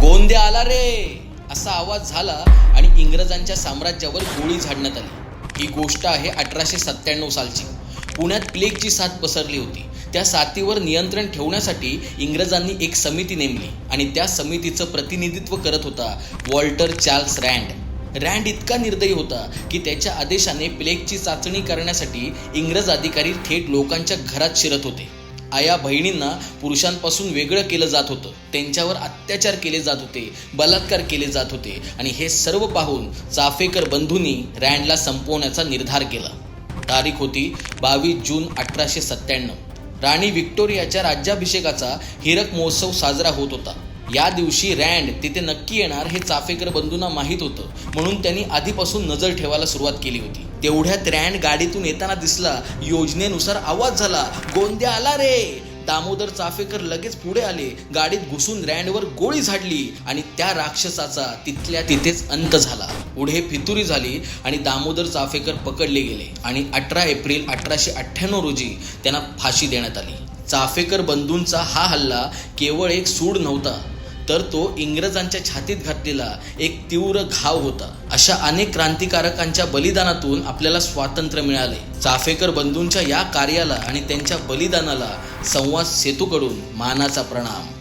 गोंद्या आला रे असा आवाज झाला आणि इंग्रजांच्या साम्राज्यावर गोळी झाडण्यात आली. ही गोष्ट आहे अठराशे सत्त्याण्णव सालची. पुण्यात प्लेगची साथ पसरली होती. त्या साथीवर नियंत्रण ठेवण्यासाठी इंग्रजांनी एक समिती नेमली आणि त्या समितीचं प्रतिनिधित्व करत होता वॉल्टर चार्ल्स रँड. रँड इतका निर्दयी होता की त्याच्या आदेशाने प्लेगची चाचणी करण्यासाठी इंग्रज अधिकारी थेट लोकांच्या घरात शिरत होते. आया बहिणींना पुरुषांपासून वेगळं केलं जात होतं. त्यांच्यावर अत्याचार केले जात होते बलात्कार केले जात होते आणि हे सर्व पाहून चाफेकर बंधूंनी रँडला संपवण्याचा निर्धार केला. तारीख होती बावीस जून अठराशे सत्त्याण्णव. राणी व्हिक्टोरियाच्या राज्याभिषेकाचा हिरक महोत्सव साजरा होत होता. या दिवशी रँड तिथे नक्की येणार हे चाफेकर बंधूंना माहीत होतं म्हणून त्यांनी आधीपासून नजर ठेवायला सुरुवात केली होती. तेवढ्यात रँड गाडीतून येताना दिसला योजनेनुसार आवाज झाला गोंद्या आला रे! दामोदर चाफेकर लगेच पुढे आले गाडीत घुसून रँडवर गोळी झाडली आणि त्या राक्षसाचा तिथल्या तिथेच अंत झाला. पुढे फितुरी झाली आणि दामोदर चाफेकर पकडले गेले आणि अठरा एप्रिल अठराशे अठ्ठ्याण्णव रोजी त्यांना फाशी देण्यात आली. चाफेकर बंधूंचा हा हल्ला केवळ एक सूड नव्हता तर तो इंग्रजांच्या छातीत घातलेला एक तीव्र घाव होता. अशा अनेक क्रांतिकारकांच्या बलिदानातून आपल्याला स्वातंत्र्य मिळाले. चाफेकर बंधूंच्या या कार्याला आणि त्यांच्या बलिदानाला संवाद सेतूकडून मानाचा प्रणाम.